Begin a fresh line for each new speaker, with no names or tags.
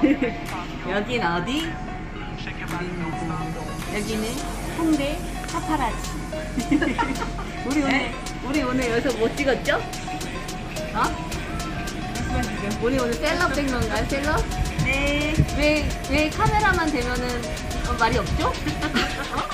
여긴 어디? 음, 여기는 홍대 파파라치. 우리 오늘 네. 우리 오늘 여기서 뭐 찍었죠? 어? 우리 오늘 셀럽 된 건가요? 셀럽?
네.
왜 왜 카메라만 되면은 어, 말이 없죠? 어?